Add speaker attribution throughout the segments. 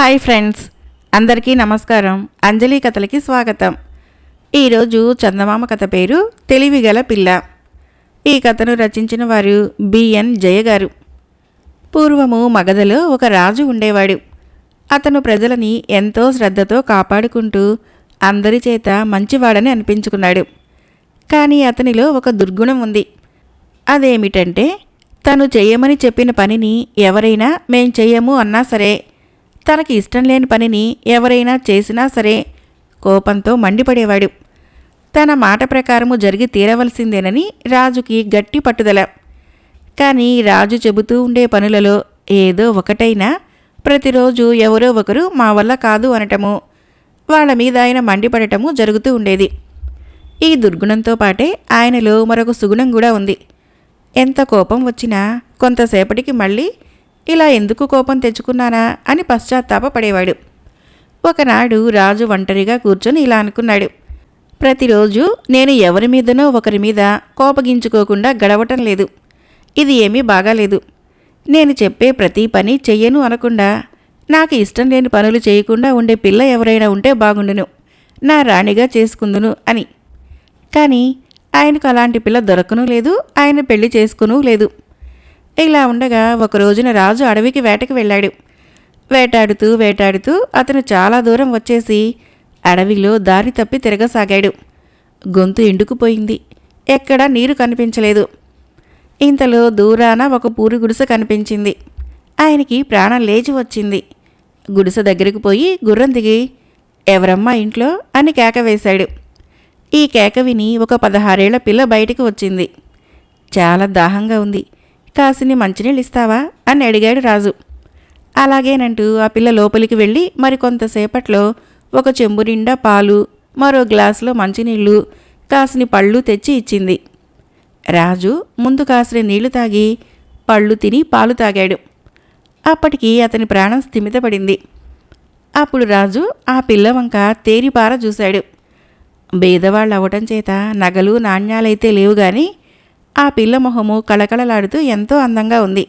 Speaker 1: Hi friends అందరికీ నమస్కారం. అంజలి కథలకి స్వాగతం. ఈరోజు చందమామ కథ పేరు తెలివిగల పిల్ల. ఈ కథను రచించిన వారు బిఎన్ జయ గారు పూర్వము మగధలో ఒక రాజు ఉండేవాడు. అతను ప్రజలని ఎంతో శ్రద్ధతో కాపాడుకుంటూ అందరి చేత మంచివాడని అనిపించుకున్నాడు. కానీ అతనిలో ఒక దుర్గుణం ఉంది. అదేమిటంటే తను చేయమని చెప్పిన పనిని ఎవరైనా మేం చెయ్యము అన్నా సరే తనకి ఇష్టం లేని పనిని ఎవరైనా చేసినా సరే కోపంతో మండిపడేవాడు. తన మాట ప్రకారము జరిగి తీరవలసిందేనని రాజుకి గట్టి పట్టుదల. కానీ రాజు చెబుతూ ఉండే పనులలో ఏదో ఒకటైనా ప్రతిరోజు ఎవరో ఒకరు మా వల్ల కాదు అనటము వాళ్ళ మీద ఆయన మండిపడటము జరుగుతూ ఉండేది. ఈ దుర్గుణంతో పాటే ఆయనలో మరొక సుగుణం కూడా ఉంది. ఎంత కోపం వచ్చినా కొంతసేపటికి మళ్ళీ ఇలా ఎందుకు కోపం తెచ్చుకున్నానా అని పశ్చాత్తాపపడేవాడు. ఒకనాడు రాజు ఒంటరిగా కూర్చొని ఇలా అనుకున్నాడు. ప్రతిరోజు నేను ఎవరి మీదనో ఒకరి మీద కోపగించుకోకుండా గడవటం లేదు. ఇది ఏమీ బాగాలేదు. నేను చెప్పే ప్రతి పని చెయ్యను అనకుండా నాకు ఇష్టం లేని పనులు చేయకుండా ఉండే పిల్ల ఎవరైనా ఉంటే బాగుండును. నా రాణిగా చేసుకుందును అని. కానీ ఆయనకు అలాంటి పిల్ల దొరకను లేదు ఆయన పెళ్ళి చేసుకును లేదు. ఇలా ఉండగా ఒక రోజున రాజు అడవికి వేటకి వెళ్ళాడు. వేటాడుతూ వేటాడుతూ అతను చాలా దూరం వచ్చేసి అడవిలో దారి తప్పి తిరగసాగాడు. గొంతు ఎండుకుపోయింది ఎక్కడా నీరు కనిపించలేదు. ఇంతలో దూరాన ఒక పూరి గుడిసె కనిపించింది. ఆయనకి ప్రాణం లేచి వచ్చింది. గుడిసె దగ్గరికి పోయి గుర్రం దిగి ఎవరమ్మా ఇంట్లో? అని కేక వేశాడు. ఈ కేక విని ఒక పదహారేళ్ళ పిల్ల బయటికి వచ్చింది. చాలా దాహంగా ఉంది. కాసిని మంచినీళ్ళు ఇస్తావా అని అడిగాడు రాజు. అలాగేనంటూ ఆ పిల్ల లోపలికి వెళ్ళి మరికొంతసేపట్లో ఒక చెంబు నిండా పాలు మరో గ్లాసులో మంచినీళ్ళు కాసిని పళ్ళు తెచ్చి ఇచ్చింది. రాజు ముందు కాసిన నీళ్ళు తాగి పళ్ళు తిని పాలు తాగాడు. అప్పటికి అతని ప్రాణం స్థిమితపడింది. అప్పుడు రాజు ఆ పిల్ల వంక తేరిపార చూశాడు. బీదవాళ్ళు అవటం చేత నగలు నాణ్యాలైతే లేవు కానీ ఆ పిల్ల మొహము కళకళలాడుతూ ఎంతో అందంగా ఉంది.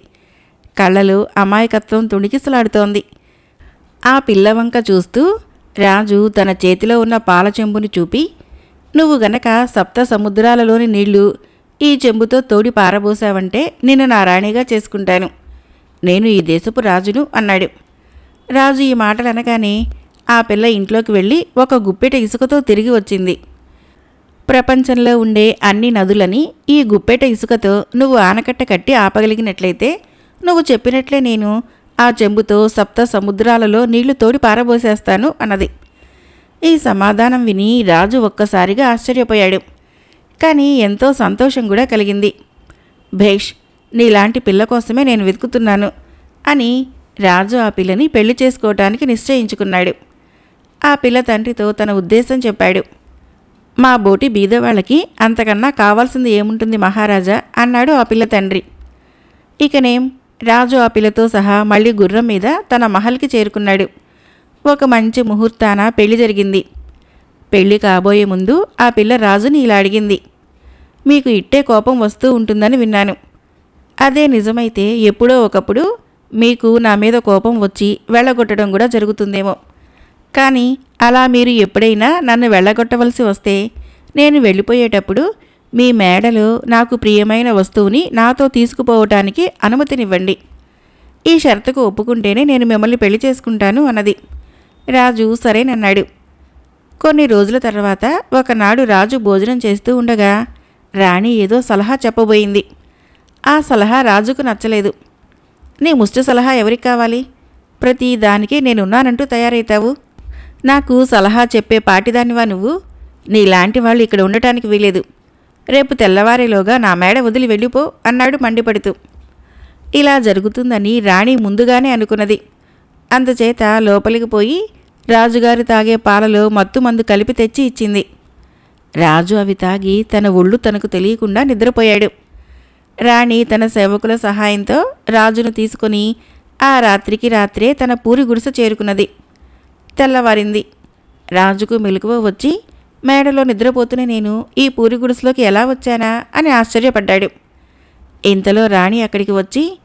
Speaker 1: కళ్ళలు అమాయకత్వం తుణికిసలాడుతోంది. ఆ పిల్ల వంక చూస్తూ రాజు తన చేతిలో ఉన్న పాల చెంబుని చూపి నువ్వు గనక సప్త సముద్రాలలోని నీళ్ళు ఈ చెంబుతో తోడి పారబోసావంటే నిన్ను నా రాణిగా చేసుకుంటాను. నేను ఈ దేశపు రాజును అన్నాడు. రాజు ఈ మాటలు అనగానే ఆ పిల్ల ఇంట్లోకి వెళ్ళి ఒక గుప్పెట ఇసుకతో తిరిగి వచ్చింది. ప్రపంచంలో ఉండే అన్ని నదులని ఈ గుప్పెట ఇసుకతో నువ్వు ఆనకట్ట కట్టి ఆపగలిగినట్లయితే నువ్వు చెప్పినట్లే నేను ఆ చెంబుతో సప్త సముద్రాలలో నీళ్ళు తోడి పారబోసేస్తాను అన్నది. ఈ సమాధానం విని రాజు ఒక్కసారిగా ఆశ్చర్యపోయాడు. కానీ ఎంతో సంతోషం కూడా కలిగింది. భేష్ నీలాంటి పిల్ల కోసమే నేను వెతుకుతున్నాను అని రాజు ఆ పిల్లని పెళ్ళి చేసుకోవటానికి నిశ్చయించుకున్నాడు. ఆ పిల్ల తండ్రితో తన ఉద్దేశం చెప్పాడు. మా బోటి బీదవాళ్ళకి అంతకన్నా కావాల్సింది ఏముంటుంది మహారాజా? అన్నాడు ఆ పిల్ల తండ్రి. ఇకనేం రాజు ఆ పిల్లతో సహా మళ్ళీ గుర్రం మీద తన మహల్కి చేరుకున్నాడు. ఒక మంచి ముహూర్తాన పెళ్ళి జరిగింది. పెళ్ళి కాబోయే ముందు ఆ పిల్ల రాజుని ఇలా అడిగింది. మీకు ఇట్టే కోపం వస్తూ ఉంటుందని విన్నాను. అదే నిజమైతే ఎప్పుడో ఒకప్పుడు మీకు నా మీద కోపం వచ్చి వెళ్ళగొట్టడం కూడా జరుగుతుందేమో. కానీ అలా మీరు ఎప్పుడైనా నన్ను వెళ్ళగొట్టవలసి వస్తే నేను వెళ్ళిపోయేటప్పుడు మీ మేడలో నాకు ప్రియమైన వస్తువుని నాతో తీసుకుపోవటానికి అనుమతినివ్వండి. ఈ షరతుకు ఒప్పుకుంటేనే నేను మిమ్మల్ని పెళ్ళి చేసుకుంటాను అన్నది. రాజు సరేనన్నాడు. కొన్ని రోజుల తర్వాత ఒకనాడు రాజు భోజనం చేస్తూ ఉండగా రాణి ఏదో సలహా చెప్పబోయింది. ఆ సలహా రాజుకు నచ్చలేదు. నీ ముష్టి సలహా ఎవరికి కావాలి? ప్రతి దానికి నేనున్నానంటూ తయారైతావు. నాకు సలహా చెప్పే పాటిదానివా నువ్వు? నీలాంటి వాళ్ళు ఇక్కడ ఉండటానికి వీలేదు. రేపు తెల్లవారేలోగా నా మేడ వదిలి వెళ్ళిపో అన్నాడు మండిపడుతూ. ఇలా జరుగుతుందని రాణి ముందుగానే అనుకున్నది. అందుచేత లోపలికి పోయి రాజుగారు తాగే పాలలో మత్తు మందు కలిపి తెచ్చి ఇచ్చింది. రాజు అవి తాగి తన ఒళ్ళు తనకు తెలియకుండా నిద్రపోయాడు. రాణి తన సేవకుల సహాయంతో రాజును తీసుకొని ఆ రాత్రికి రాత్రే తన పూరి గుడిసె చేరుకున్నది. తెల్లవారింది. రాజుకు మెలకువ వచ్చి మేడలో నిద్రపోతున్న నేను ఈ పూరి గుడిసెలోకి ఎలా వచ్చానా అని ఆశ్చర్యపడ్డాడు. ఇంతలో రాణి అక్కడికి వచ్చి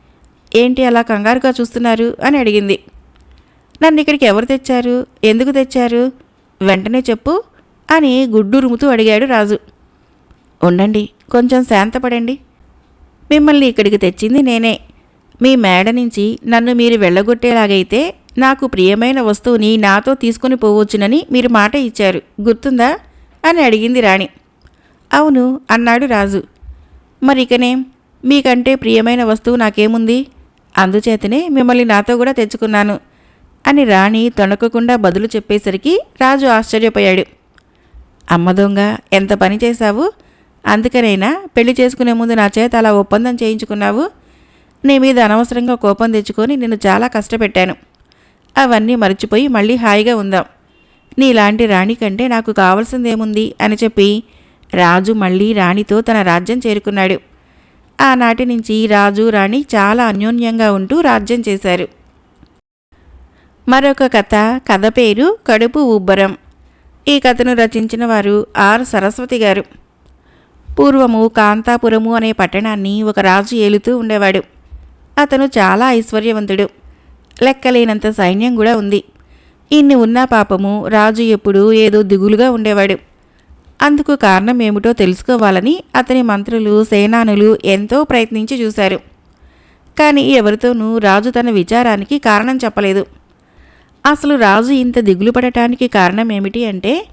Speaker 1: ఏంటి అలా కంగారుగా చూస్తున్నారు? అని అడిగింది. నన్ను ఇక్కడికి ఎవరు తెచ్చారు? ఎందుకు తెచ్చారు? వెంటనే చెప్పు అని గుడ్డురుముతూ అడిగాడు రాజు. ఉండండి కొంచెం శాంతపడండి. మిమ్మల్ని ఇక్కడికి తెచ్చింది నేనే. మీ మేడ నుంచి నన్ను మీరు వెళ్ళగొట్టేలాగైతే నాకు ప్రియమైన వస్తువుని నాతో తీసుకుని పోవచ్చునని మీరు మాట ఇచ్చారు. గుర్తుందా? అని అడిగింది రాణి. అవును అన్నాడు రాజు. మరి ఇకనేం మీకంటే ప్రియమైన వస్తువు నాకేముంది? అందుచేతనే మిమ్మల్ని నాతో కూడా తెచ్చుకున్నాను అని రాణి తొణకకుండా బదులు చెప్పేసరికి రాజు ఆశ్చర్యపోయాడు. అమ్మ దొంగ ఎంత పని చేశావు? అందుకనైనా పెళ్ళి చేసుకునే ముందు నా చేత అలా ఒప్పందం చేయించుకున్నావు? నీ మీద అనవసరంగా కోపం తెచ్చుకొని నిన్ను చాలా కష్టపెట్టాను. అవన్నీ మర్చిపోయి మళ్ళీ హాయిగా ఉందాం. నీలాంటి రాణి కంటే నాకు కావలసిందేముంది? అని చెప్పి రాజు మళ్ళీ రాణితో తన రాజ్యం చేరుకున్నాడు. ఆనాటి నుంచి రాజు రాణి చాలా అన్యోన్యంగా ఉంటూ రాజ్యం చేశారు. మరొక కథ కథ పేరు కడుపు ఉబ్బరం. ఈ కథను రచించిన వారు ఆర్. సరస్వతి గారు. పూర్వము కాంతాపురము అనే పట్టణాన్ని ఒక రాజు ఏలుతూ ఉండేవాడు. అతను చాలా ఐశ్వర్యవంతుడు. లెక్కలేనంత సైన్యం కూడా ఉంది. ఇన్ని ఉన్నా పాపము రాజు ఎప్పుడూ ఏదో దిగులుగా ఉండేవాడు. అందుకు కారణం ఏమిటో తెలుసుకోవాలని అతని మంత్రులు సేనానులు ఎంతో ప్రయత్నించి చూశారు. కానీ ఎవరితోనూ రాజు తన విచారానికి కారణం చెప్పలేదు. అసలు రాజు ఇంత దిగులు పడటానికి కారణం ఏమిటి అంటే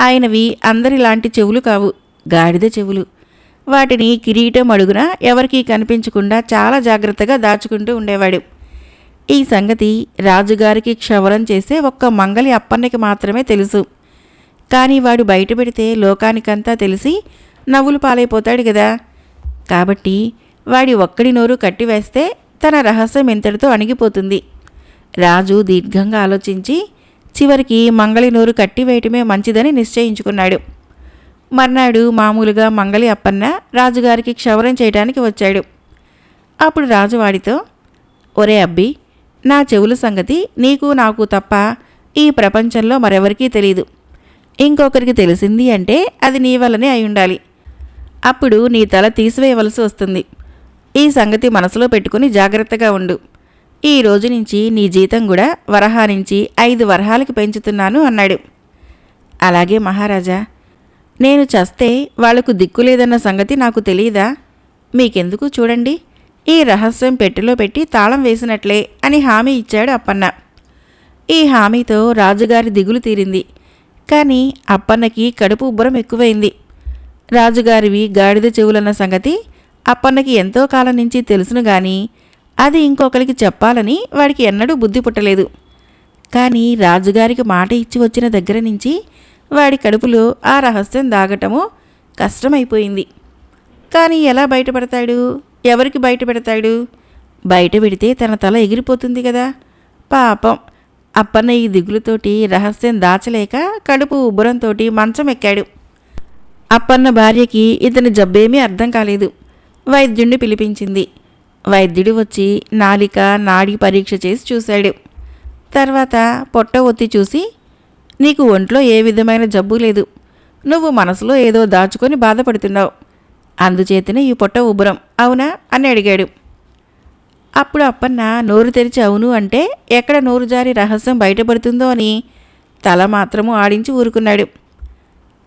Speaker 1: ఆయనవి అందరిలాంటి చెవులు కావు గాడిద చెవులు. వాటిని కిరీటం అడుగున ఎవరికీ కనిపించకుండా చాలా జాగ్రత్తగా దాచుకుంటూ ఉండేవాడు. ఈ సంగతి రాజుగారికి క్షవరం చేసే ఒక్క మంగలి అప్పన్నకి మాత్రమే తెలుసు. కానీ వాడు బయట పెడితే లోకానికంతా తెలిసి నవ్వులు పాలైపోతాడు కదా కాబట్టి వాడి ఒక్కడి నోరు కట్టివేస్తే తన రహస్యం ఇంతటితో అణిగిపోతుంది. రాజు దీర్ఘంగా ఆలోచించి చివరికి మంగళి నోరు కట్టివేయటమే మంచిదని నిశ్చయించుకున్నాడు. మర్నాడు మామూలుగా మంగళి అప్పన్న రాజుగారికి క్షవరం చేయడానికి వచ్చాడు. అప్పుడు రాజు వాడితో ఒరే అబ్బి నా చెవుల సంగతి నీకు నాకు తప్ప ఈ ప్రపంచంలో మరెవరికీ తెలియదు ఇంకొకరికి తెలిసింది అంటే అది నీ వల్లనే అయి ఉండాలి. అప్పుడు నీ తల తీసివేయవలసి వస్తుంది. ఈ సంగతి మనసులో పెట్టుకుని జాగ్రత్తగా ఉండు. ఈ రోజు నుంచి నీ జీతం కూడా వరహా నుంచి ఐదు వరహాలకి పెంచుతున్నాను అన్నాడు. అలాగే మహారాజా నేను చస్తే వాళ్ళకు దిక్కు లేదన్న సంగతి నాకు తెలియదా మీకెందుకు చూడండి? ఈ రహస్యం పెట్టెలో పెట్టి తాళం వేసినట్లే అని హామీ ఇచ్చాడు అప్పన్న. ఈ హామీతో రాజుగారి దిగులు తీరింది. కానీ అప్పన్నకి కడుపు ఉబ్బరం ఎక్కువైంది. రాజుగారివి గాడిద చెవులన్న సంగతి అప్పన్నకి ఎంతో కాలం నుంచి తెలుసును గాని అది ఇంకొకరికి చెప్పాలని వాడికి ఎన్నడూ బుద్ధి పుట్టలేదు. కానీ రాజుగారికి మాట ఇచ్చి వచ్చిన దగ్గర నుంచి వాడి కడుపులో ఆ రహస్యం దాగటము కష్టమైపోయింది. కానీ ఎలా బయటపడతాడు? ఎవరికి బయట పెడతాడు? బయట పెడితే తన తల ఎగిరిపోతుంది కదా. పాపం. అప్పన్న ఈ దిగులుతోటి రహస్యం దాచలేక కడుపు ఉబ్బరంతో మంచం ఎక్కాడు. అప్పన్న భార్యకి ఇతని జబ్బేమీ అర్థం కాలేదు. వైద్యుణ్ణి పిలిపించింది. వైద్యుడు వచ్చి నాలిక నాడి పరీక్ష చేసి చూశాడు. తర్వాత పొట్ట ఒత్తి చూసి నీకు ఒంట్లో ఏ విధమైన జబ్బు లేదు. నువ్వు మనసులో ఏదో దాచుకొని బాధపడుతున్నావు. అందుచేతనే ఈ పొట్ట ఉబ్బరం. అవునా? అని అడిగాడు. అప్పుడు అప్పన్న నోరు తెరిచి అవును అంటే ఎక్కడ నోరు జారి రహస్యం బయటపడుతుందో అని తల మాత్రము ఆడించి ఊరుకున్నాడు.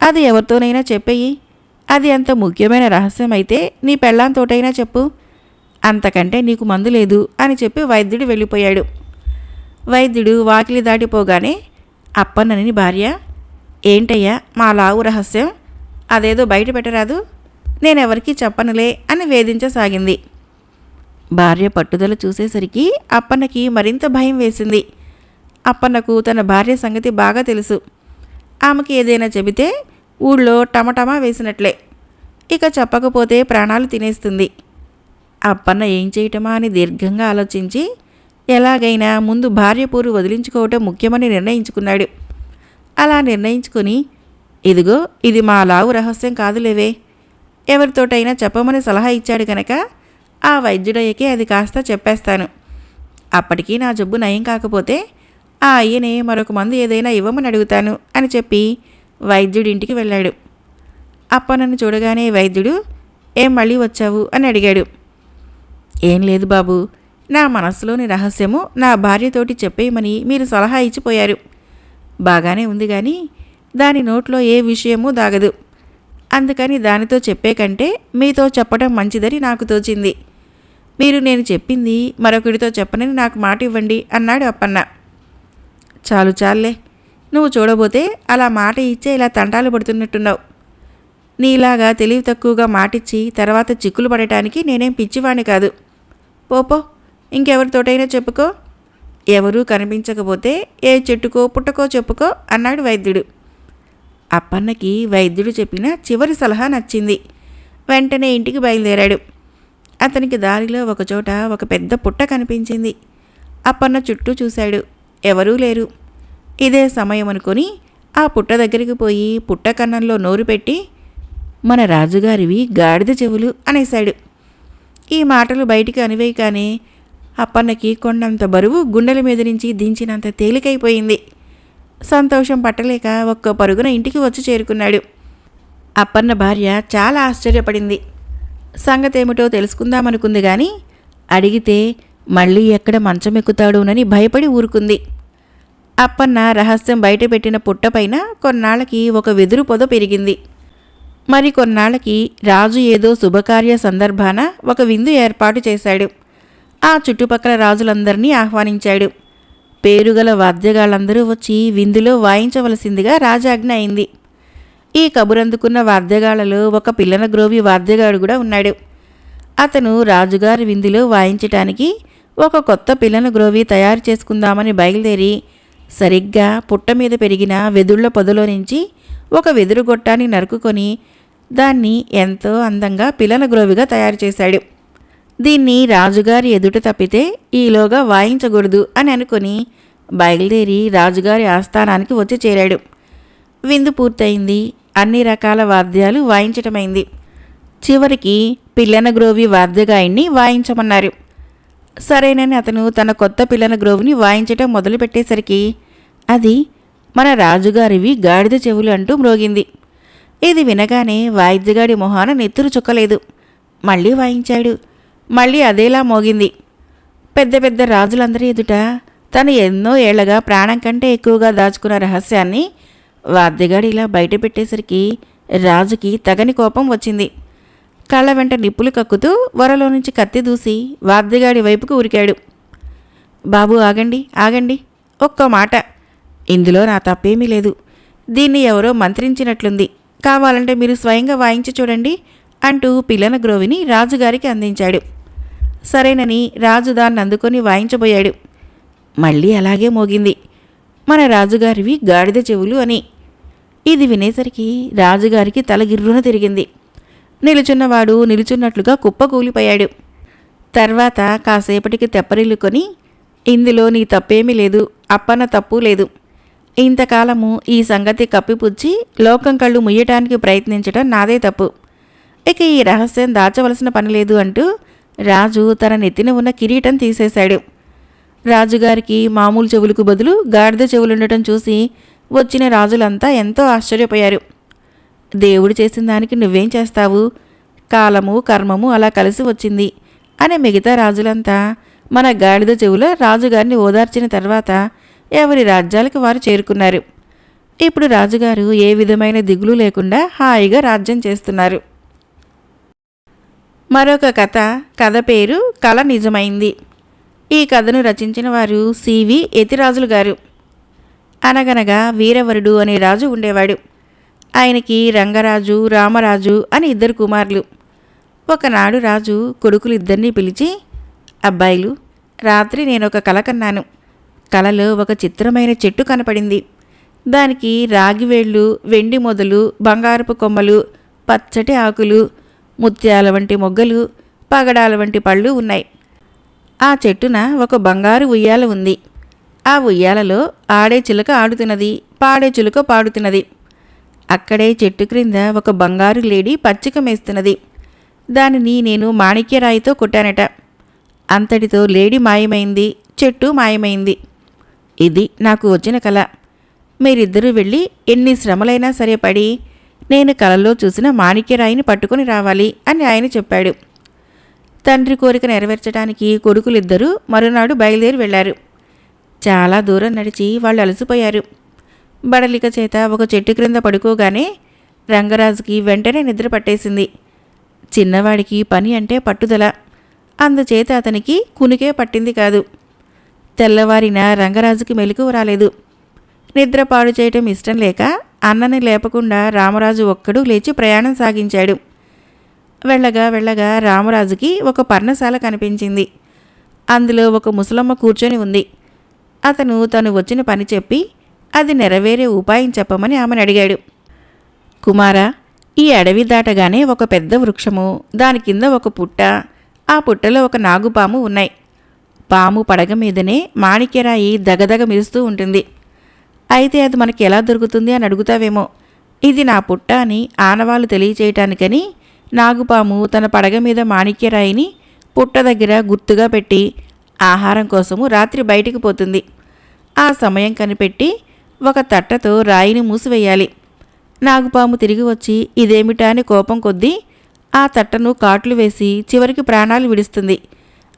Speaker 1: అది ఎవరితోనైనా చెప్పేయి. అది అంత ముఖ్యమైన రహస్యం అయితే నీ పెళ్ళాంతోటైనా చెప్పు. అంతకంటే నీకు మందు లేదు అని చెప్పి వైద్యుడు వెళ్ళిపోయాడు. వైద్యుడు వాకిలి దాటిపోగానే అప్పన్నని భార్య ఏంటయ్యా మా లావు రహస్యం? అదేదో బయట పెట్టరాదు? నేనెవరికీ చెప్పనులే అని వేధించసాగింది. భార్య పట్టుదల చూసేసరికి అప్పన్నకి మరింత భయం వేసింది. అప్పన్నకు తన భార్య సంగతి బాగా తెలుసు. ఆమెకి ఏదైనా చెబితే ఊళ్ళో టమటమా వేసినట్లే. ఇక చెప్పకపోతే ప్రాణాలు తినేస్తుంది. అప్పన్న ఏం చేయటమా అని దీర్ఘంగా ఆలోచించి ఎలాగైనా ముందు భార్య పూరు వదిలించుకోవటం ముఖ్యమని నిర్ణయించుకున్నాడు. అలా నిర్ణయించుకొని ఇదిగో ఇది మా లావు రహస్యం కాదులేవే. ఎవరితోటైనా చెప్పమని సలహా ఇచ్చాడు కనుక ఆ వైద్యుడయ్యకే అది కాస్త చెప్పేస్తాను. అప్పటికీ నా జబ్బు నయం కాకపోతే ఆ అయ్యనే మరొక మందు ఏదైనా ఇవ్వమని అడుగుతాను అని చెప్పి వైద్యుడింటికి వెళ్ళాడు. అప్ప నన్ను చూడగానే వైద్యుడు ఏం మళ్ళీ వచ్చావు? అని అడిగాడు. ఏం లేదు బాబు నా మనస్సులోని రహస్యము నా భార్యతోటి చెప్పేయమని మీరు సలహా ఇచ్చిపోయారు. బాగానే ఉంది కానీ దాని నోట్లో ఏ విషయమూ దాగదు. అందుకని దానితో చెప్పే కంటే మీతో చెప్పడం మంచిదని నాకు తోచింది. మీరు నేను చెప్పింది మరొకడితో చెప్పనని నాకు మాట ఇవ్వండి అన్నాడు అప్పన్న. చాలు చాలులే నువ్వు చూడబోతే అలా మాట ఇచ్చే ఇలా తంటాలు పడుతున్నట్టున్నావు. నీలాగా తెలివి తక్కువగా మాటిచ్చి తర్వాత చిక్కులు పడటానికి నేనేం పిచ్చివాణ్ణి కాదు. పోపో ఇంకెవరితోటైనా చెప్పుకో. ఎవరూ కనిపించకపోతే ఏ చెట్టుకో పుట్టకో చెప్పుకో అన్నాడు వైద్యుడు. అప్పన్నకి వైద్యుడు చెప్పిన చివరి సలహా నచ్చింది. వెంటనే ఇంటికి బయలుదేరాడు. అతనికి దారిలో ఒకచోట ఒక పెద్ద పుట్ట కనిపించింది. అప్పన్న చుట్టూ చూశాడు. ఎవరూ లేరు. ఇదే సమయం అనుకొని ఆ పుట్ట దగ్గరికి పోయి పుట్ట కన్నంలో నోరు పెట్టి మన రాజుగారివి గాడిద చెవులు అనేశాడు. ఈ మాటలు బయటికి అనివేయగానే అప్పన్నకి కొండంత బరువు గుండెల మీద నుంచి దించినంత తేలికైపోయింది. సంతోషం పట్టలేక ఒక్క పరుగున ఇంటికి వచ్చి చేరుకున్నాడు. అప్పన్న భార్య చాలా ఆశ్చర్యపడింది. సంగతేమిటో తెలుసుకుందామనుకుంది కానీ అడిగితే మళ్ళీ ఎక్కడ మంచం ఎక్కుతాడోనని భయపడి ఊరుకుంది. అప్పన్న రహస్యం బయటపెట్టిన పుట్టపైన కొన్నాళ్ళకి ఒక వెదురు పొద పెరిగింది. మరి కొన్నాళ్ళకి రాజు ఏదో శుభకార్య సందర్భాన ఒక విందు ఏర్పాటు చేశాడు. ఆ చుట్టుపక్కల రాజులందరినీ ఆహ్వానించాడు. పేరుగల వాద్యగాళ్ళందరూ వచ్చి విందులో వాయించవలసిందిగా రాజాజ్ఞ అయింది. ఈ కబురందుకున్న వాద్యగాళ్ళలో ఒక పిల్లన గ్రోవి వాద్యగాడు కూడా ఉన్నాడు. అతను రాజుగారి విందులో వాయించటానికి ఒక కొత్త పిల్లన గ్రోవి తయారు చేసుకుందామని బయలుదేరి సరిగ్గా పుట్ట మీద పెరిగిన వెదుళ్ళ పొదలో నుంచి ఒక వెదురు గొట్టాన్ని నరుకుకొని దాన్ని ఎంతో అందంగా పిల్లన గ్రోవిగా తయారు చేశాడు. దీన్ని రాజుగారి ఎదుట తప్పితే ఈలోగా వాయించకూడదు అని అనుకుని బయలుదేరి రాజుగారి ఆస్థానానికి వచ్చి చేరాడు. విందు పూర్తయింది. అన్ని రకాల వాద్యాలు వాయించటమైంది. చివరికి పిల్లన గ్రోవి వాద్యగాయన్ని వాయించమన్నారు. సరేనని అతను తన కొత్త పిల్లన గ్రోవిని వాయించటం మొదలుపెట్టేసరికి అది మన రాజుగారివి గాడిద చెవులు అంటూ మ్రోగింది. ఇది వినగానే వాయిద్యగాడి మొహాన నెత్తురు చుక్కలేదు. మళ్ళీ వాయించాడు. మళ్ళీ అదేలా మోగింది. పెద్ద పెద్ద రాజులందరి ఎదుట తను ఎన్నో ఏళ్ళగా ప్రాణం కంటే ఎక్కువగా దాచుకున్న రహస్యాన్ని వాద్యగాడి ఇలా బయటపెట్టేసరికి రాజుకి తగని కోపం వచ్చింది. కళ్ళ వెంట నిప్పులు కక్కుతూ వరలో నుంచి కత్తి దూసి వాద్యగాడి వైపుకు ఉరికాడు. బాబు ఆగండి ఆగండి ఒక్క మాట. ఇందులో నా తప్పేమీ లేదు. దీన్ని ఎవరో మంత్రించినట్లుంది. కావాలంటే మీరు స్వయంగా వాయించి చూడండి అంటూ పిల్లన గ్రోవిని రాజుగారికి అందించాడు. సరేనని రాజు దాన్ని అందుకొని వాయించబోయాడు. మళ్ళీ అలాగే మోగింది. మన రాజుగారివి గాడిద చెవులు అని. ఇది వినేసరికి రాజుగారికి తల గిర్రున తిరిగింది. నిలుచున్నవాడు నిలుచున్నట్లుగా కుప్పకూలిపోయాడు తర్వాత కాసేపటికి తెప్పరిల్లుకొని ఇందులో నీ తప్పేమీ లేదు అప్పన తప్పు లేదు. ఇంతకాలము ఈ సంగతి కప్పిపుచ్చి లోకం కళ్ళు ముయ్యటానికి ప్రయత్నించడం నాదే తప్పు. ఇక ఈ రహస్యం దాచవలసిన పని లేదు అంటూ రాజు తన నెత్తిన ఉన్న కిరీటం తీసేశాడు. రాజుగారికి మామూలు చెవులకు బదులు గాడిద చెవులుండటం చూసి వచ్చిన రాజులంతా ఎంతో ఆశ్చర్యపోయారు. దేవుడు చేసిన దానికి నువ్వేం చేస్తావు? కాలము కర్మము అలా కలిసి వచ్చింది అని మిగతా రాజులంతా మన గాడిద చెవుల రాజుగారిని ఓదార్చిన తర్వాత ఎవరి రాజ్యాలకు వారు చేరుకున్నారు. ఇప్పుడు రాజుగారు ఏ విధమైన దిగులు లేకుండా హాయిగా రాజ్యం చేస్తున్నారు. మరొక కథ కథ పేరు కళ నిజమైంది. ఈ కథను రచించిన వారు సివి యతిరాజులు గారు. అనగనగా వీరవరుడు అనే రాజు ఉండేవాడు. ఆయనకి రంగరాజు రామరాజు అని ఇద్దరు కుమారులు. ఒకనాడు రాజు కొడుకులిద్దరినీ పిలిచి అబ్బాయిలు రాత్రి నేను ఒక కల కన్నాను. కలలో ఒక చిత్రమైన చెట్టు కనపడింది. దానికి రాగివేళ్ళు వెండి మొదలు బంగారపు కొమ్మలు పచ్చటి ఆకులు ముత్యాల వంటి మొగ్గలు పగడాల వంటి పళ్ళు ఉన్నాయి. ఆ చెట్టున ఒక బంగారు ఉయ్యాల ఉంది. ఆ ఉయ్యాలలో ఆడే చిలుక ఆడుతున్నది పాడే చిలుక పాడుతున్నది. అక్కడే చెట్టు క్రింద ఒక బంగారు లేడీ పచ్చిక మేస్తున్నది. దానిని నేను మాణిక్యరాయితో కొట్టానట. అంతటితో లేడీ మాయమైంది చెట్టు మాయమైంది. ఇది నాకు వచ్చిన కళ మీరిద్దరూ వెళ్ళి ఎన్ని శ్రమలైనా సరే పడి నేను కలలో చూసిన మాణిక్యరాయిని పట్టుకొని రావాలి అని ఆయన చెప్పాడు. తండ్రి కోరిక నెరవేర్చడానికి కొడుకులిద్దరూ మరునాడు బయలుదేరి వెళ్ళారు చాలా దూరం నడిచి వాళ్ళు అలసిపోయారు. బడలిక చేత ఒక చెట్టు క్రింద పడుకోగానే రంగరాజుకి వెంటనే నిద్ర పట్టేసింది. చిన్నవాడికి పని అంటే పట్టుదల. అందుచేత అతనికి కునికే పట్టింది కాదు. తెల్లవారిన రంగరాజుకి మెలకువ రాలేదు. నిద్ర పాడు చేయటం ఇష్టం లేక అన్నని లేపకుండా రామరాజు ఒక్కడూ లేచి ప్రయాణం సాగించాడు. వెళ్ళగా వెళ్ళగా రామరాజుకి ఒక పర్ణశాల కనిపించింది. అందులో ఒక ముసలమ్మ కూర్చొని ఉంది. అతను తను వచ్చిన పని చెప్పి అది నెరవేరే ఉపాయం చెప్పమని ఆమెను అడిగాడు. కుమారా ఈ అడవి దాటగానే ఒక పెద్ద వృక్షము దాని కింద ఒక పుట్ట ఆ పుట్టలో ఒక నాగుపాము ఉన్నాయి. పాము పడగ మీదనే మాణిక్యరాయి దగదగ మెరుస్తూ ఉంటుంది. అయితే అది మనకి ఎలా దొరుకుతుంది అని అడుగుతావేమో. ఇది నా పుట్ట అని ఆనవాళ్ళు తెలియచేయటానికని నాగుపాము తన పడగ మీద మాణిక్యరాయిని పుట్ట దగ్గర గుర్తుగా పెట్టి ఆహారం కోసము రాత్రి బయటికి పోతుంది. ఆ సమయం కనిపెట్టి ఒక తట్టతో రాయిని మూసివేయాలి. నాగుపాము తిరిగి వచ్చి ఇదేమిటా అని కోపం కొద్దీ ఆ తట్టను కాట్లు వేసి చివరికి ప్రాణాలు విడుస్తుంది.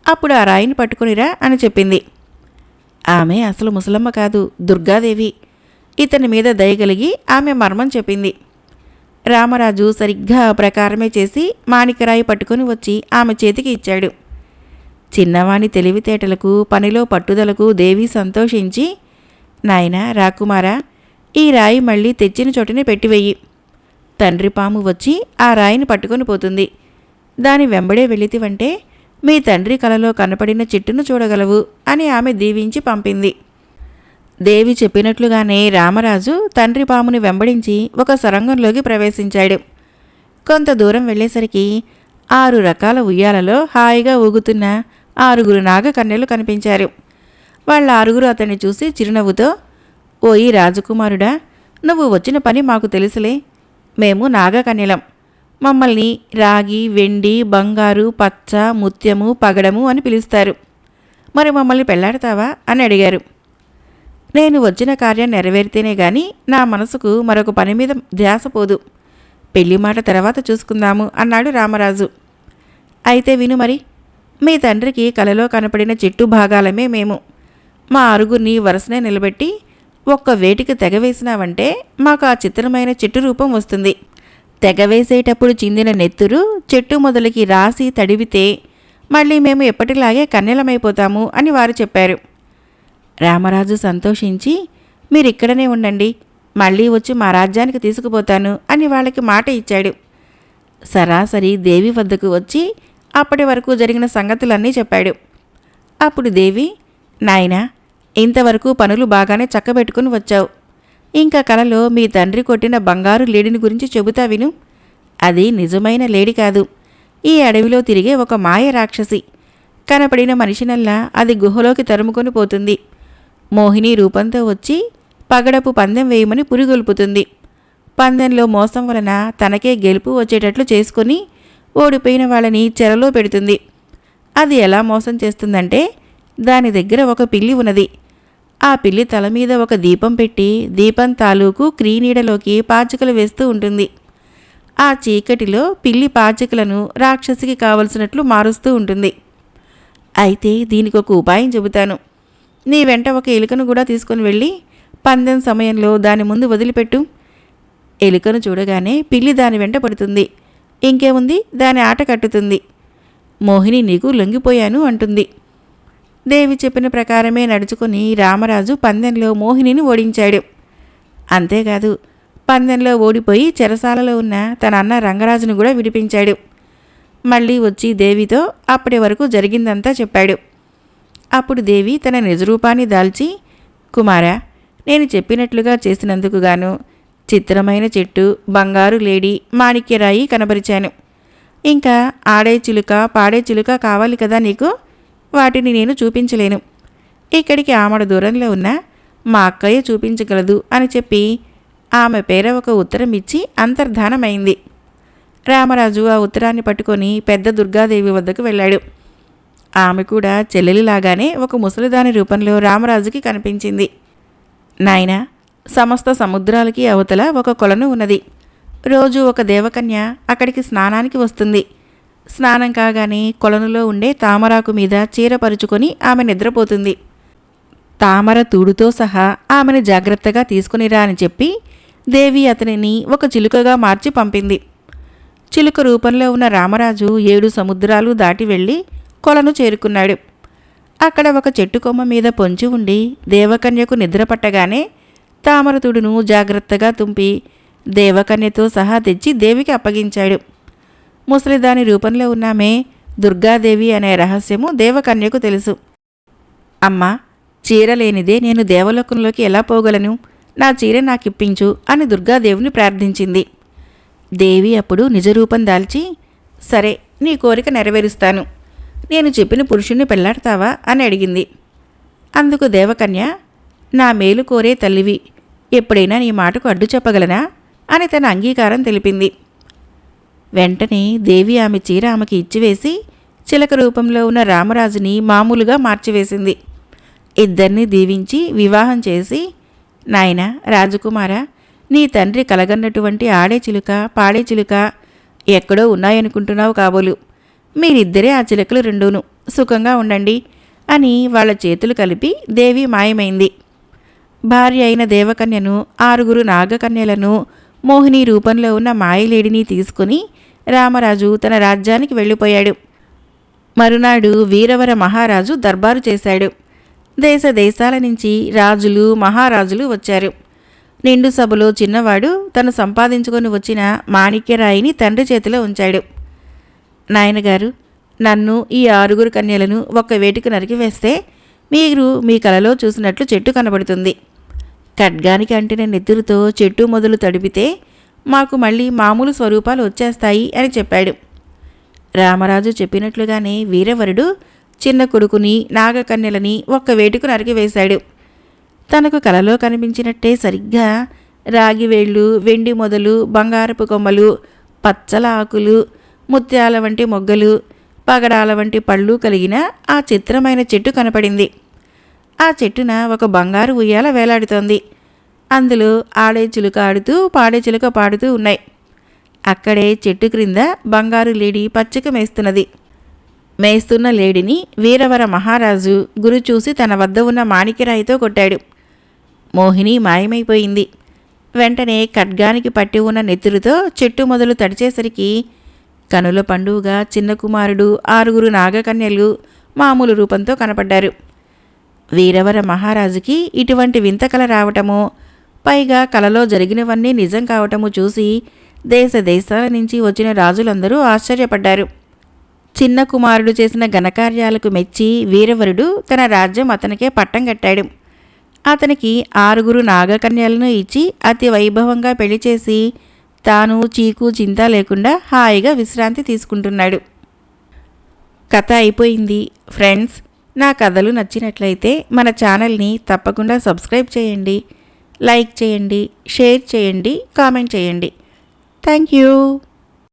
Speaker 1: అప్పుడు ఆ రాయిని పట్టుకునిరా అని చెప్పింది. ఆమె అసలు ముసలమ్మ కాదు దుర్గాదేవి. ఇతని మీద దయగలిగి ఆమె మర్మం చెప్పింది. రామరాజు సరిగ్గా ప్రకారమే చేసి మాణికరాయి పట్టుకొని వచ్చి ఆమె చేతికి ఇచ్చాడు. చిన్నవాణి తెలివితేటలకు పనిలో పట్టుదలకు దేవి సంతోషించి నాయనా రాకుమారా ఈ రాయి మళ్ళీ తెచ్చిన చోటనే పెట్టివేయి తండ్రి పాము వచ్చి ఆ రాయిని పట్టుకొని పోతుంది. దాని వెంబడే వెళితివంటే మీ తండ్రి కలలో కనపడిన చెట్టును చూడగలవు అని ఆమె దీవించి పంపింది. దేవి చెప్పినట్లుగానే రామరాజు తండ్రి పాముని వెంబడించి ఒక సొరంగంలోకి ప్రవేశించాడు. కొంత దూరం వెళ్ళేసరికి ఆరు రకాల ఉయ్యాలలో హాయిగా ఊగుతున్న ఆరుగురు నాగకన్యలు కనిపించారు. వాళ్ళ ఆరుగురు అతన్ని చూసి చిరునవ్వుతో ఓయి రాజకుమారుడా నువ్వు వచ్చిన పని మాకు తెలుసులే. మేము నాగకన్యలం. మమ్మల్ని రాగి వెండి బంగారు పచ్చ ముత్యము పగడము అని పిలుస్తారు. మరి మమ్మల్ని పెళ్ళాడతావా? అని అడిగారు. నేను వచ్చిన కార్యం నెరవేరితేనే గాని నా మనసుకు మరొక పని మీద ధ్యాస పోదు. పెళ్ళి మాట తర్వాత చూసుకుందాము అన్నాడు రామరాజు. అయితే విను మరి మీ తండ్రికి కలలో కనపడిన చెట్టు భాగాలమే మేము. మా అరుగుని వరుసనే నిలబెట్టి ఒక్క వేటికి తెగవేసినావంటే మాకు ఆ చిత్రమైన చెట్టు రూపం వస్తుంది. తెగవేసేటప్పుడు చిందిన నెత్తురు చెట్టు మొదలకి రాసి తడివితే మళ్ళీ మేము ఎప్పటిలాగే కన్నెలమైపోతాము అని వారు చెప్పారు. రామరాజు సంతోషించి మీరిక్కడనే ఉండండి మళ్ళీ వచ్చి మా రాజ్యానికి తీసుకుపోతాను అని వాళ్ళకి మాట ఇచ్చాడు. సరాసరి దేవి వద్దకు వచ్చి అప్పటి వరకు జరిగిన సంగతులన్నీ చెప్పాడు. అప్పుడు దేవి నాయనా ఇంతవరకు పనులు బాగానే చక్కబెట్టుకుని వచ్చావు. ఇంకా కలలో మీ తండ్రి కొట్టిన బంగారు లేడిని గురించి చెబుతా విను. అది నిజమైన లేడి కాదు. ఈ అడవిలో తిరిగే ఒక మాయ రాక్షసి. కనపడిన మనిషినల్లా అది గుహలోకి తరుముకొని పోతుంది. మోహిని రూపంతో వచ్చి పగడపు పందెం వేయమని పురిగొల్పుతుంది. పందెంలో మోసం వలన తనకే గెలుపు వచ్చేటట్లు చేసుకొని ఓడిపోయిన వాళ్ళని చెరలో పెడుతుంది. అది ఎలా మోసం చేస్తుందంటే దాని దగ్గర ఒక పిల్లి ఉన్నది. ఆ పిల్లి తల మీద ఒక దీపం పెట్టి దీపం తాలూకు క్రీనీడలోకి పాచికలు వేస్తూ ఉంటుంది. ఆ చీకటిలో పిల్లి పాచికలను రాక్షసికి కావలసినట్లు మారుస్తూ ఉంటుంది. అయితే దీనికి ఒక ఉపాయం చెబుతాను. నీ వెంట ఒక ఎలుకను కూడా తీసుకొని వెళ్ళి పందెం సమయంలో దాని ముందు వదిలిపెట్టు. ఎలుకను చూడగానే పిల్లి దాని వెంట పడుతుంది. ఇంకేముంది? దాని ఆట కట్టుతుంది. మోహిని నీకు లొంగిపోయాను అంటుంది. దేవి చెప్పిన ప్రకారమే నడుచుకుని రామరాజు పందెంలో మోహినిని ఓడించాడు. అంతేకాదు పందెంలో ఓడిపోయి చెరసాలలో ఉన్న తన అన్న రంగరాజును కూడా విడిపించాడు. మళ్ళీ వచ్చి దేవితో అప్పటి వరకు జరిగిందంతా చెప్పాడు. అప్పుడు దేవి తన నిజరూపాన్ని దాల్చి కుమారా నేను చెప్పినట్లుగా చేసినందుకు గాను చిత్రమైన చెట్టు బంగారు లేడి మాణిక్యరాయి కనబరిచాను. ఇంకా ఆడే చిలుక పాడే చిలుక కావాలి కదా నీకు? వాటిని నేను చూపించలేను. ఇక్కడికి ఆమడ దూరంలో ఉన్న మా అక్కయ్య చూపించగలదు అని చెప్పి ఆమె పేర ఒక ఉత్తరం ఇచ్చి అంతర్ధానమైంది. రామరాజు ఆ ఉత్తరాన్ని పట్టుకొని పెద్ద దుర్గాదేవి వద్దకు వెళ్ళాడు. ఆమె కూడా చెల్లెలిలాగానే ఒక ముసలిదాని రూపంలో రామరాజుకి కనిపించింది. నాయనా సమస్త సముద్రాలకి అవతల ఒక కొలను ఉన్నది. రోజు ఒక దేవకన్య అక్కడికి స్నానానికి వస్తుంది. స్నానం కాగానే కొలనులో ఉండే తామరాకు మీద చీర పరుచుకొని ఆమె నిద్రపోతుంది. తామర తూడుతో సహా ఆమెను జాగ్రత్తగా తీసుకునిరా అని చెప్పి దేవి అతనిని ఒక చిలుకగా మార్చి పంపింది. చిలుక రూపంలో ఉన్న రామరాజు ఏడు సముద్రాలు దాటి వెళ్ళి కొలను చేరుకున్నాడు. అక్కడ ఒక చెట్టు కొమ్మ మీద పొంచి ఉండి దేవకన్యకు నిద్రపట్టగానే తామరతుడును జాగ్రత్తగా తుంపి దేవకన్యతో సహా తెచ్చి దేవికి అప్పగించాడు. ముసలిదాని రూపంలో ఉన్నామే దుర్గాదేవి అనే రహస్యము దేవకన్యకు తెలుసు. అమ్మా చీర లేనిదే నేను దేవలోకంలోకి ఎలా పోగలను? నా చీర నాకిప్పించు అని దుర్గాదేవిని ప్రార్థించింది. దేవి అప్పుడు నిజరూపం దాల్చి సరే నీ కోరిక నెరవేరుస్తాను. నేను చెప్పిన పురుషుణ్ణి పెళ్ళాడతావా? అని అడిగింది. అందుకు దేవకన్య నా మేలు కోరే తల్లివి ఎప్పుడైనా నీ మాటకు అడ్డు చెప్పగలనా? అని తన అంగీకారం తెలిపింది. వెంటనే దేవి ఆమె చీర ఆమెకి ఇచ్చివేసి చిలక రూపంలో ఉన్న రామరాజుని మామూలుగా మార్చివేసింది. ఇద్దరిని దీవించి వివాహం చేసి నాయన రాజకుమార నీ తండ్రి కలగన్నటువంటి ఆడే చిలుక పాడే చిలుక ఎక్కడో ఉన్నాయనుకుంటున్నావు కాబోలు. మీరిద్దరే ఆ చిలకలు రెండూను. సుఖంగా ఉండండి అని వాళ్ళ చేతులు కలిపి దేవి మాయమైంది. భార్య అయిన దేవకన్యను ఆరుగురు నాగకన్యలను మోహిని రూపంలో ఉన్న మాయలేడిని తీసుకుని రామరాజు తన రాజ్యానికి వెళ్ళిపోయాడు. మరునాడు వీరవర మహారాజు దర్బారు చేశాడు. దేశ దేశాల నుంచి రాజులు మహారాజులు వచ్చారు. నిండు సభలో చిన్నవాడు తను సంపాదించుకొని వచ్చిన మాణిక్యరాయిని తండ్రి చేతిలో ఉంచాడు. నాయనగారు నన్ను ఈ ఆరుగురు కన్యలను ఒక్క వేటుకు నరికివేస్తే మీరు మీ కలలో చూసినట్లు చెట్టు కనబడుతుంది. ఖడ్గానికి అంటిన నెత్తురుతో చెట్టు మొదలు తడిపితే మాకు మళ్ళీ మామూలు స్వరూపాలు వచ్చేస్తాయి అని చెప్పాడు. రామరాజు చెప్పినట్లుగానే వీరవరుడు చిన్న కొడుకుని నాగకన్యలని ఒక్క వేటుకు నరికివేశాడు తనకు కలలో కనిపించినట్టే సరిగ్గా రాగివేళ్ళు వెండి మొదలు బంగారపు కొమ్మలు పచ్చల ఆకులు ముత్యాల వంటి మొగ్గలు పగడాల వంటి పళ్ళు కలిగిన ఆ చిత్రమైన చెట్టు కనపడింది. ఆ చెట్టున ఒక బంగారు ఉయ్యాల వేలాడుతోంది. అందులో ఆడే చిలుక ఆడుతూ పాడే చిలుక పాడుతూ ఉన్నాయి. అక్కడే చెట్టు క్రింద బంగారు లేడి పచ్చిక మేస్తున్నది. మేస్తున్న లేడిని వీరవర మహారాజు గురు చూసి తన వద్ద ఉన్న మాణిక్యరాయితో కొట్టాడు. మోహిని మాయమైపోయింది. వెంటనే ఖడ్గానికి పట్టి ఉన్న నెత్తురుతో చెట్టు మొదలు తడిచేసరికి కనుల పండుగగా చిన్న కుమారుడు ఆరుగురు నాగకన్యలు మామూలు రూపంతో కనపడ్డారు. వీరవర మహారాజుకి ఇటువంటి వింత కల రావటము పైగా కలలో జరిగినవన్నీ నిజం కావటము చూసి దేశ దేశాల నుంచి వచ్చిన రాజులందరూ ఆశ్చర్యపడ్డారు. చిన్న కుమారుడు చేసిన ఘనకార్యాలకు మెచ్చి వీరవరుడు తన రాజ్యం అతనికే పట్టం కట్టాడు. అతనికి ఆరుగురు నాగకన్యలను ఇచ్చి అతి వైభవంగా పెళ్ళి చేసి తాను చీకు చింత లేకుండా హాయిగా విశ్రాంతి తీసుకుంటున్నాడు. కథ అయిపోయింది. ఫ్రెండ్స్ నా కథలు నచ్చినట్లయితే మన ఛానల్ని తప్పకుండా సబ్స్క్రైబ్ చేయండి. లైక్ చేయండి షేర్ చేయండి కామెంట్ చేయండి. Thank you.